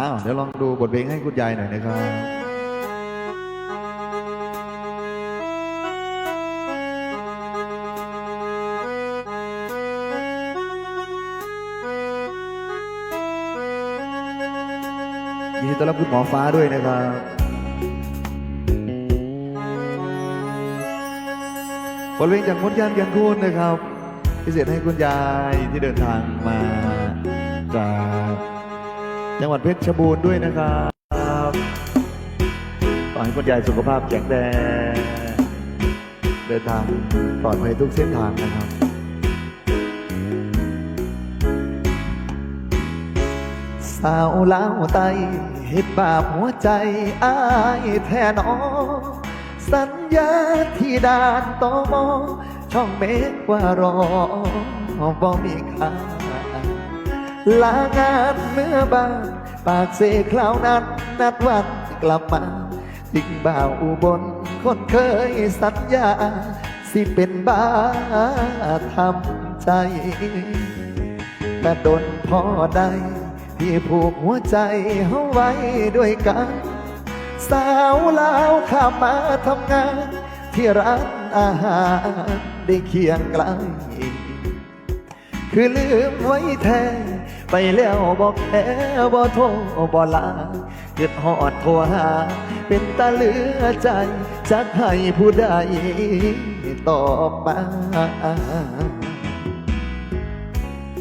อ้าวเดี๋ยวลองดูบทเพลงให้คุณยายหน่อยนะครับยินดีต้อนรับคุณหมอฟ้าด้วยนะครับบทเพลงจากมดยานกันคูนนะครับ พิเศษให้คุณยายที่เดินทางมาจาก จังหวัดเพชรบูรณ์ด้วยนะครับขอให้คุณยายสุขภาพแข็งแรงเดินทางปลอดภัยทุกเส้นทางนะครับสาวลาวไตเฮ็ดบาปหัวใจอายแท้นอสัญญาที่ด่านตอมอช่องเมฆว่ารอบ่มีค่า ลางานเมื่อบานปากเสคราวนั้นนัดวันกลับมาทิ้งบ่าวอุบลคนเคยสัญญา สิเป็นบ้าทำใจกระดนพอใดที่ผูกหัวใจเฮาไว้ด้วยกัน สาวลาวข้ามมาทำงาน ที่ร้านอาหารได้เคียงไกลคือลืมไว้แท้ ไปแล้วบอกแค่บ่โทรบ่ลาเกิดหอดโทรหา เป็นตาเหลือใจจักให้ผู้ใดตอบมา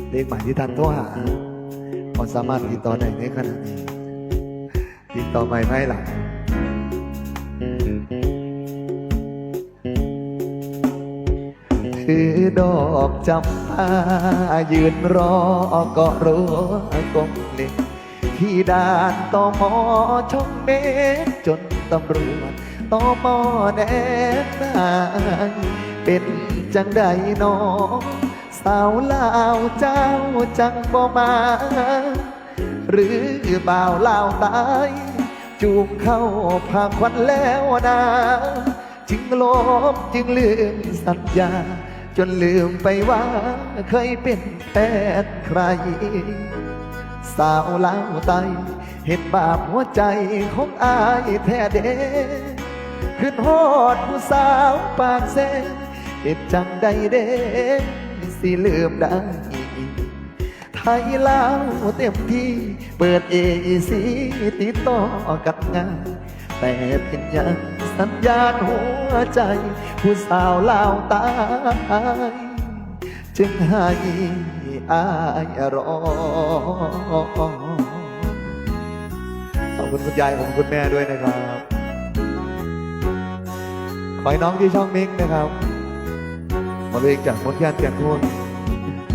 เลขหมายที่ท่านโทรหาพอสามารถติดต่อได้ในขณะนี้ติดต่อไม่ไม่หลัง ดอกจำปายืนรอก็รัวกงเล็กที่ด่านต่อมอช่องเมฆจนตำรวจต่อมอแน่นายเป็นจังใดน้องสาวลาวเจ้าจังบ่มา หรือบ่าวลาวตาย จูงเข้าพาควันแล้วนะจึงลบจึงลืมสัญญา จนลืมไปว่าเคยเป็นแฟนใคร สาวลาวไตเห็นบาปหัวใจของอายแท้เด้ขึ้นฮอดผู้สาวปากเซเหตุจังใดเด้สิลืมได้ไทยลาวเต็มที่เปิดเอซีติดต่อกับงานแต่เป็นยัง สัญญาณหัวใจ ผู้สาวลาวตาย จึงให้อายรอขอบคุณคุณยายขอบคุณแม่ด้วยนะครับ ขอให้น้องที่ช่องมิกนะครับมาเลยจากมดยานแก่นคูน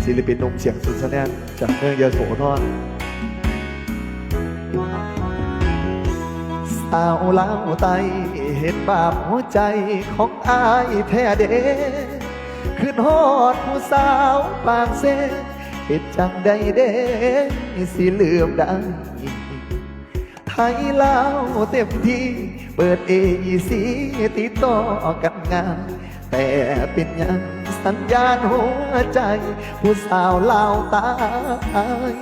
ศิลปินหนุ่มเสียงสุดแสดงจากเมืองยโสธร สาวลาไตเห็นบาปหัวใจของอายแท้เด้ขึ้นฮอดผู้สาวปากเซเหตุจังใดเด้สิลืมได้ไทยลาวเต็มที่เปิดเอซีติดต่อกันงานแต่เป็นยังสัญญาณหัวใจ ผู้สาวลาวตาย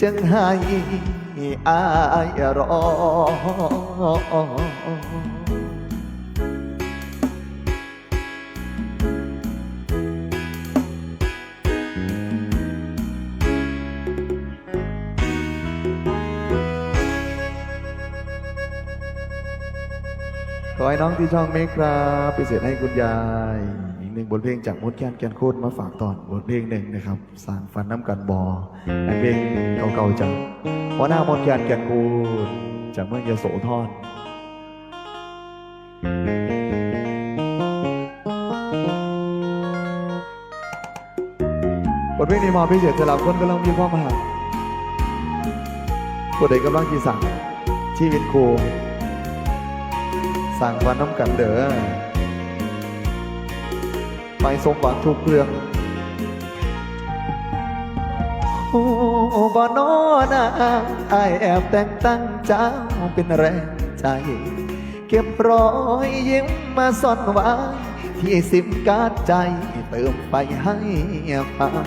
จึงให้ีอายรอ ขอให้น้องที่ช่องเมกครับพิเศษให้คุณยาย นึ่งบทเพลงจากมดแคนแกนโคตรมาฝากตอนบทเพลงหนึ่งนะครับสารฟันน้ำกันบอเป็นเพลงเก่าๆจากหัวหน้ามดแคนแกนโคตรจากเมืองยโสธรบทเพลงนี้มอพิเศษสำหรับคนกำลังมีความหักผู้ใดกำลังจีสั่งชีวิตครูสั่งวันน้ำกันเด้อ ไปสมหวังทุกเรื่องโอ้บอนอนาไอแอบแต่งตั้งเจ้าเป็นแรงใจ เก็บรอยยิ้มมาซ่อนไว้ที่สิมการดใจเติมไปให้ฟัง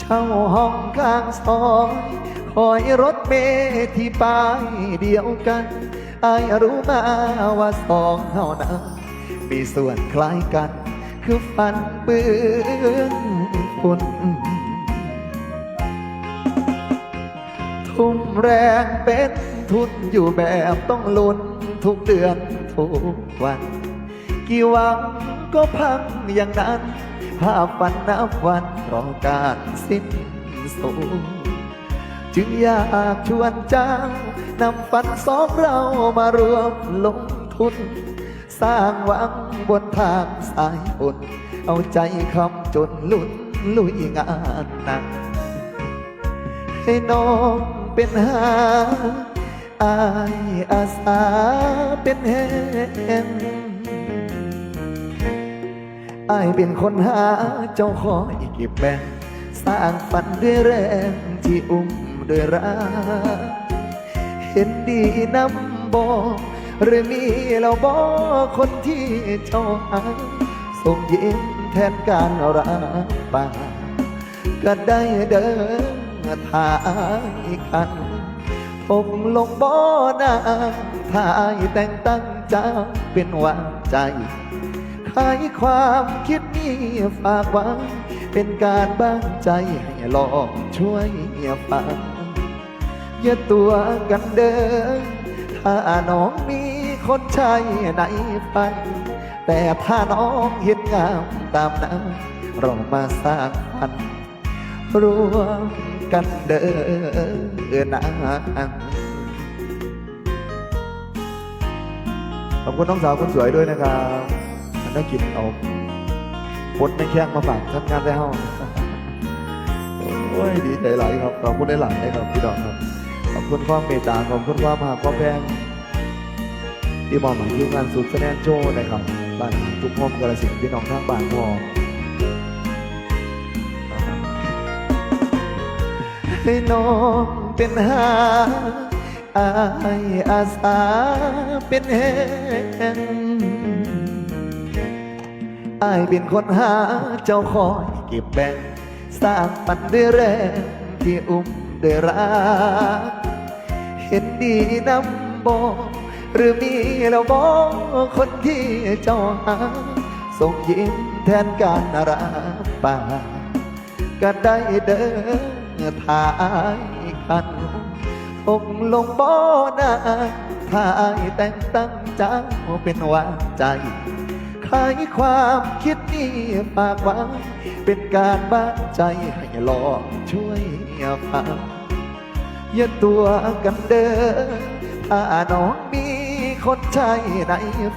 เช่าห้องข้างซอยคอยรถเมล์ที่ป้ายเดียวกันไอรู้มาว่าสองเฮานั้นมีส่วนคล้ายกัน คือฟันเปื้อนฝุ่นทุ่มแรงเป็นทุนอยู่แบบต้องลุ้นทุกเดือนทุกวัน กี่วังก็พังอย่างนั้น ภาพฝันนับวันรอการสิ้นสุดจึงอยากชวนเจ้านำฝันสองเรามารวมลงทุน สร้างหวัง บนทางสายบุญเอาใจคำจนลุ่นลุยงานหนัก ให้น้องเป็นหาอายอาสาเป็นแหงอายเป็นคนหาเจ้าคอยเก็บแบ่งสร้างฝันด้วยแรงที่อุ้มด้วยรักเห็นดีนำบอก หรือมีเราบอคนที่เจ้าหาส่งยิ้มแทนการรับปาก็ได้เดินทายคันผมลงบ่อนาทายแต่งตั้งเจ้าเป็นวานใจขายความคิดนี้ฝากไว้เป็นการบ้างใจให้ลองช่วยฟังอย่าตัวกันเดินถ้าน้องมี คนใช่ในฝัน แต่ถ้าน้องเห็นงามตามนั้นเรามาสร้างฝันรวมกันเดินนะขอบคุณน้องสาวคนสวยด้วยนะครับมันได้กินเอาพดไม่แข้งมาฝากทำงานได้ห้องโอ้ยดีใจหลายครับ ขอบคุณได้หลายครับพี่ดอกครับ ขอบคุณความเมตตา ขอบคุณความหักความแพง ที่มอบหมายทีมงานสุดแสดงโชว์นะครับบ้านทุกห้อกระสินพี่น้องทางบ้านพอให้น้องเป็นหาอายอาสาเป็นแหงอายเป็นคนหาเจ้าคอยเก็บแบ่งสร้างปันด้วยแรงที่อุ้มด้วยรัก เห็นดีน้ำบอก หรือมีแล้วบอกคนที่เจ้าหาส่งยิ้มแทนการรับปากก็ได้เดินทายคันอกลงบ่อนาทายแต่งตั้งเจ้าเป็นหวานใจขายความคิดนี้ฝากไว้เป็นการบ้านใจให้ลองช่วยฟังอย่าตัวกันเดินถ้าน้องมี ใช่ใน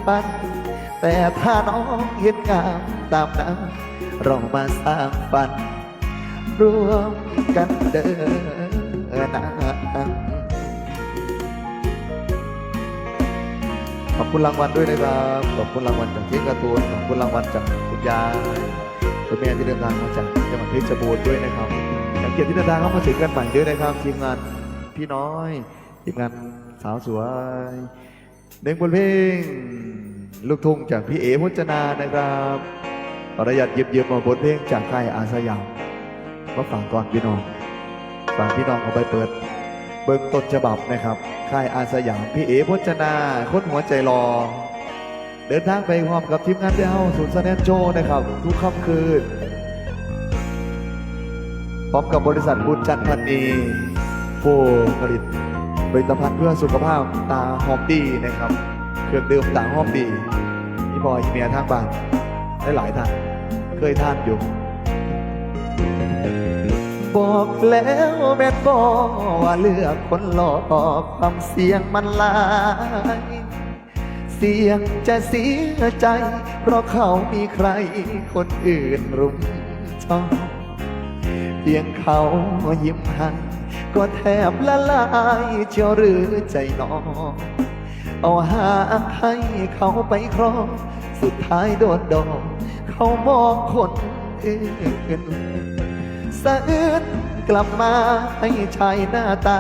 ฝัน แต่ถ้าน้องเห็นงามตามนั้นเรามาสร้างฝันรวมกันเดินนะขอบคุณรางวัลด้วยนะครับ ขอบคุณรางวัลจากทียการ์ตูน ขอบคุณรางวัลจากคุณยายคุณแม่ที่เดินทางมาจากจังหวัดเพชรบูรณ์ด้วยนะครับอยากเกียรติที่เดินทางเข้ามาถึงกันใหม่ด้วยนะครับทีมงานพี่น้อยทีมงานสาวสวย เด้งบนเพลงลูกทุ่งจากพี่เอ๋พจนานะครับประหยัดเย็บๆมาบทเพลงจากค่ายอาสยามมาฟังก่อนพี่น้องฟังพี่น้องเอาไปเปิด เบิ่งต้นฉบับนะครับค่ายอาสยามพี่เอ๋พจนาคนหัวใจรอเดินทางไปพร้อมกับทีมงานเดียวศูนย์แสดงโชว์นะครับ ทุกค่ำคืนพร้อมกับบริษัทบุญจันทร์พันนีผู้ผลิต ผลิตภัณฑ์เพื่อสุขภาพตาหอมดีนะครับ เครื่องดื่มตาหอมดีพี่บอยเมียทางบ้านได้หลายท่านเคยทานอยู่ บอกแล้วแม่บอกว่าเลือกคนหลอกความเสี่ยงมันหลายเสี่ยงจะเสียใจ เพราะเขามีใครคนอื่นรุมชอบเพียงเขายิ้มให้ ก็แทบละลายเชียวหรือใจน้องเอาหาให้เขาไปครองสุดท้ายโดนดองเขามองคนอื่นสะอื้นกลับมาให้ชายหน้าตา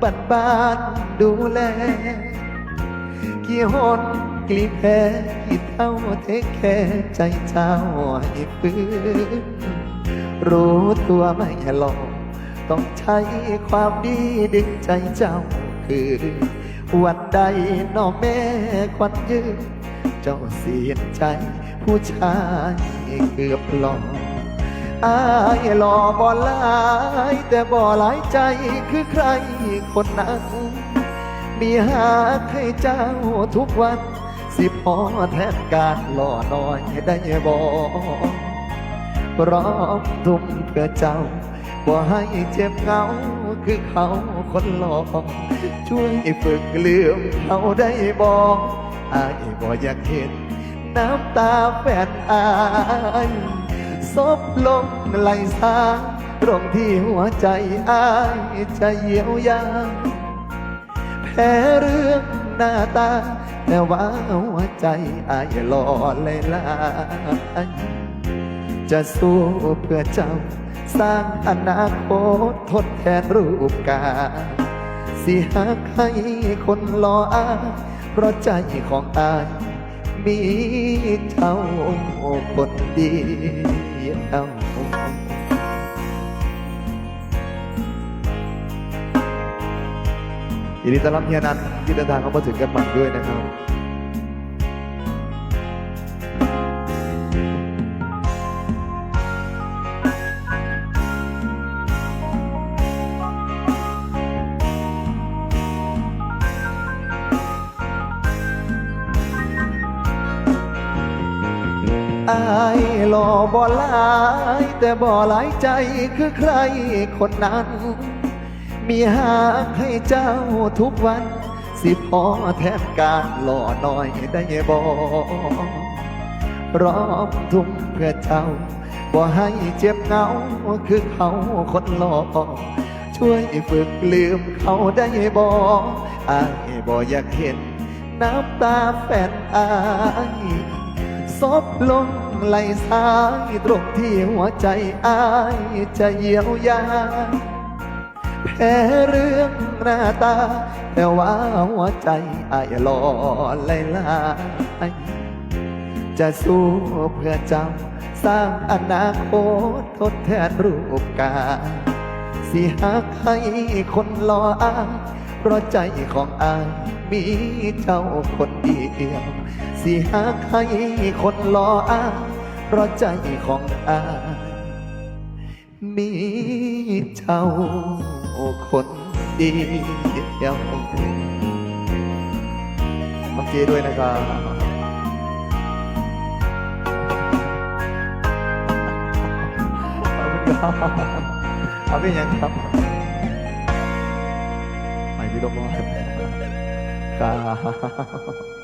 บ้านบ้านดูแล กี่หนกลีแพ้กี่เท่าเทคแค่ใจเจ้าให้ฟื้นรู้ตัวไม่หลอก ต้องใช้ความดีดึงใจเจ้าคือ วันใดน้องแม่ควันยืนเจ้าเสียใจ ผู้ชายเกือบหลอกอายหล่อบ่หลายแต่บ่หลายใจคือใครคนนั้นมีหาให้เจ้าทุกวัน สิพอแทนการหล่อน้อยได้บ่พร้อมทุ่มเพื่อเจ้า บ่ให้เจ็บเหงาคือเขาคนหล่อช่วยฝึกลืมเขาได้บ่อายบ่อยากเห็นน้ำตาแฟนอายซบลงไหลสาตรงที่หัวใจอายจะเยียวยาแพ้เรื่องหน้าตา แต่ว่าหัวใจอายหล่อเลยลายจะสู้เพื่อเจ้า สร้างอนาคตทดแทนรูปกา สิหักให้คนรออายเพราะใจของอายมีเจ้าคนเดียวยินดีต้อนรับเฮียนันท์ที่เดินทางเข้ามาถึงกันใหม่ด้วยนะครับ อายหล่อบ่หลายแต่บ่หลายใจคือใครคนนั้น มีหากให้เจ้าทุกวัน สิพอแทนการหล่อน้อยได้บ่รอบทุ่มเพื่อเจ้าบ่ให้เจ็บเหงาคือเขาคนหล่อช่วยฝึกลืมเขาได้บ่อายบ่อยากเห็นน้ำตาแฟนอาย ซบลงไหลสายตรงที่หัวใจอายจะเยียวยาแพ้เรื่องหน้าตา แต่ว่าหัวใจอายหล่อไหลลายจะสู้เพื่อเจ้าสร้างอนาคตทดแทนรูปกาสิหักให้คนรออายเพราะใจของอายมีเจ้าคนเดียว สิหักให้คนรออายเพราะใจของอามีเจ้าคนเดียวเมื่อกี้ด้วยนะครับขอบคุณครับเอาเป็นยังครับไปพี่ลมบอลครับ